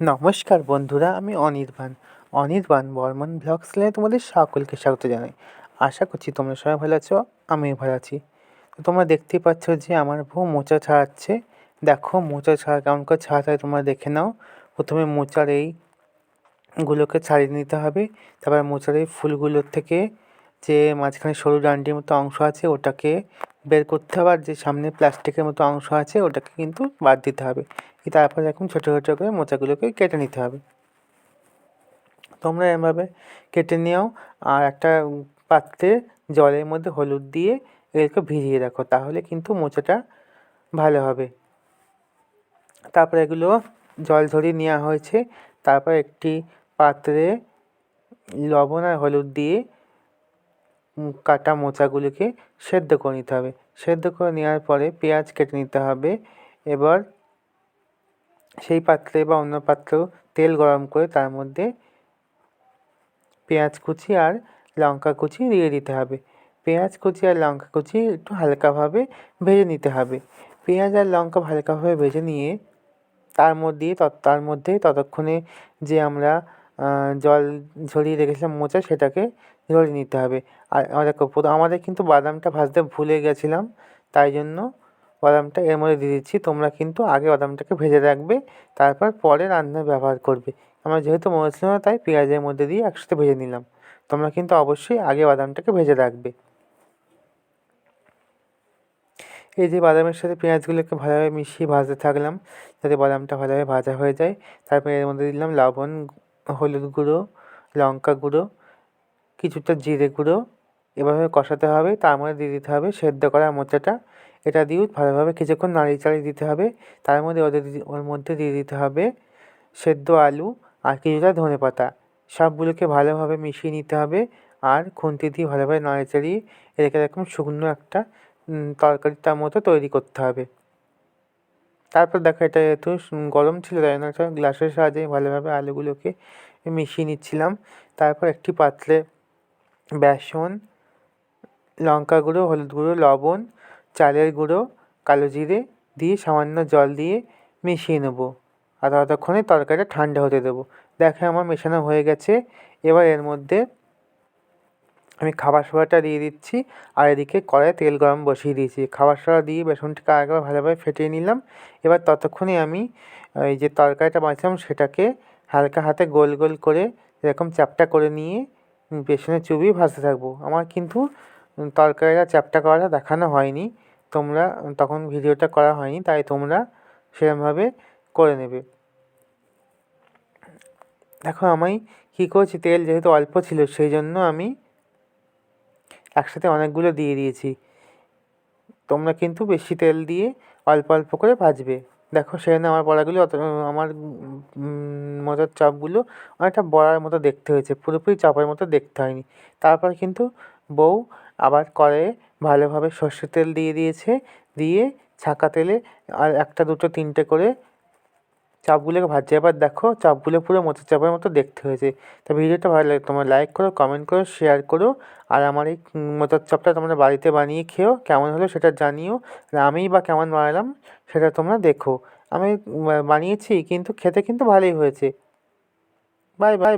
নমস্কার বন্ধুরা, আমি অনির্বাণ। অনির্বাণ বর্মন ব্লগস চ্যানেলে তোমাদের সকলকে স্বাগত জানাই। আশা করছি তোমরা সবাই ভালো আছো, আমিও ভালো আছি। তোমরা দেখতেই পাচ্ছ যে আমার বউ মোচা ছাড়াচ্ছে। দেখো মোচা ছাড়া কেমন করে ছাড়াতে হয় তোমরা দেখে নাও। প্রথমে মোচার এই গুলোকে ছাড়িয়ে নিতে হবে। তারপর মোচার এই ফুলগুলোর থেকে যে মাঝখানে সরু ডান্ডির মতো অংশ আছে, ওটাকে বের করতে হবে। আর যে সামনে প্লাস্টিকের মতো অংশ আছে, ওটাকে কিন্তু বাদ দিতে হবে। তারপর এখন ছোটো ছোটো করে মোচাগুলোকে কেটে নিতে হবে। তোমরা এভাবে কেটে নিও আর একটা পাত্রে জলের মধ্যে হলুদ দিয়ে এগুলোকে ভিজিয়ে রাখো, তাহলে কিন্তু মোচাটা ভালো হবে। তারপর এগুলো জল ঝরিয়ে নেওয়া হয়েছে। তারপর একটি পাত্রে লবণ আর হলুদ দিয়ে কাটা মোচাগুলিকে সেদ্ধ করে নিতে হবে। সেদ্ধ করে নেওয়ার পরে পেঁয়াজ কেটে নিতে হবে। এবার সেই পাত্রে বা অন্য পাত্রেও তেল গরম করে তার মধ্যে পেঁয়াজ কুচি আর লঙ্কা কুচি দিয়ে দিতে হবে। পেঁয়াজ কুচি আর লঙ্কা কুচি একটু হালকাভাবে ভেজে নিতে হবে। পেঁয়াজ আর লঙ্কা হালকাভাবে ভেজে নিয়ে তার মধ্যে তার মধ্যে ততক্ষণে যে আমরা জল ঝরিয়ে রেখেছিলাম মোচা, সেটাকে ঝরিয়ে নিতে হবে। আর দেখো আমাদের কিন্তু বাদামটা ভাজতে ভুলে গেছিলাম, তাই জন্য বাদামটা এর মধ্যে দিয়ে দিচ্ছি। তোমরা কিন্তু আগে বাদামটাকে ভেজে রাখবে, তারপর পরে রান্নায় ব্যবহার করবে। আমরা যেহেতু মনে না তাই পেঁয়াজের মধ্যে দিয়ে একসাথে ভেজে নিলাম। তোমরা কিন্তু অবশ্যই আগে বাদামটাকে ভেজে রাখবে। এই যে বাদামের সাথে পেঁয়াজগুলোকে ভালোভাবে মিশিয়ে ভাজতে থাকলাম, যাতে বাদামটা ভালোভাবে ভাজা হয়ে যায়। তারপর এর মধ্যে দিলাম লবণ হলুদ গুঁড়ো, লঙ্কা গুঁড়ো, কিছুটা জিরে গুঁড়ো এভাবে কষাতে হবে। তার মধ্যে দিয়ে দিতে হবে সেদ্ধ করা মোচাটা। এটা দিয়েও ভালোভাবে কিছুক্ষণ নাড়িয়ে চাড়িয়ে দিতে হবে। তার মধ্যে ওদের ওর মধ্যে দিয়ে দিতে হবে সেদ্ধ আলু আর কিছুটা ধনে পাতা। সবগুলোকে ভালোভাবে মিশিয়ে নিতে হবে আর খুন্তি দিয়ে ভালোভাবে নাড়িয়ে চাড়িয়ে এরকম শুকনো একটা তরকারিটার মতো তৈরি করতে হবে। তারপর দেখো, এটা যেহেতু গরম ছিল, তাই জন্য একটা গ্লাসের সাহায্যে ভালোভাবে আলুগুলোকে মিশিয়ে নিচ্ছিলাম। তারপর একটি পাত্রে বেসন, লঙ্কা গুঁড়ো, হলুদ গুঁড়ো, লবণ, চালের গুঁড়ো, কালো জিরে দিয়ে সামান্য জল দিয়ে মিশিয়ে নেব। আর ততক্ষণে তরকারিটা ঠান্ডা হতে দেবো। দেখে, আমার মেশানো হয়ে গেছে। এবার এর মধ্যে আমি খাবার সোডাটা দিয়ে দিচ্ছি আর এদিকে কড়াইয়ে তেল গরম বসিয়ে দিয়েছি। খাবার সোডা দিয়ে বেসনটাকে আরেকবার ভালোভাবে ফেটিয়ে নিলাম। এবার ততক্ষণে আমি এই যে তরকারিটা বানিয়েছিলাম সেটাকে হালকা হাতে গোল গোল করে এরকম চ্যাপটা করে নিয়ে বেসনে চুবিয়ে ভাজতে থাকব। আমার কিন্তু তরকারিটা চ্যাপটা করাটা দেখানো হয়নি। তোমরা, তখন ভিডিওটা করা হয়নি, তাই তোমরা সেরকমভাবে করে নেবে। দেখো আমি কী করছি, তেল যেহেতু অল্প ছিল, সেই জন্য আমি একসাথে অনেকগুলো দিয়ে দিয়েছি। তোমরা কিন্তু বেশি তেল দিয়ে অল্প অল্প করে ভাজবে। দেখো সেখানে আমার বড়াগুলো অত, আমার মোচার চপগুলো অনেকটা বড়ার মতো দেখতে হয়েছে, পুরোপুরি চপের মতো দেখতে হয়নি। তারপর কিন্তু বউ আবার কড়াইয়ে ভালোভাবে সর্ষের তেল দিয়ে দিয়েছে, দিয়ে ছাঁকা তেলে আর একটা, দুটো, তিনটে করে চপগুলোকে ভাজছে এবার দেখো চাপগুলো পুরো মোচার চাপের মতো দেখতে হয়েছে। তা ভিডিওটা ভালো লাগে, তোমরা লাইক করো কমেন্ট করো শেয়ার করো, আর আমার এই মোচার চাপটা তোমরা বাড়িতে বানিয়ে খেও, কেমন হলো সেটা জানিও আমিই বা কেমন বানালাম সেটা তোমরা দেখো। আমি বানিয়েছি, কিন্তু খেতে কিন্তু ভালোই হয়েছে। Bye bye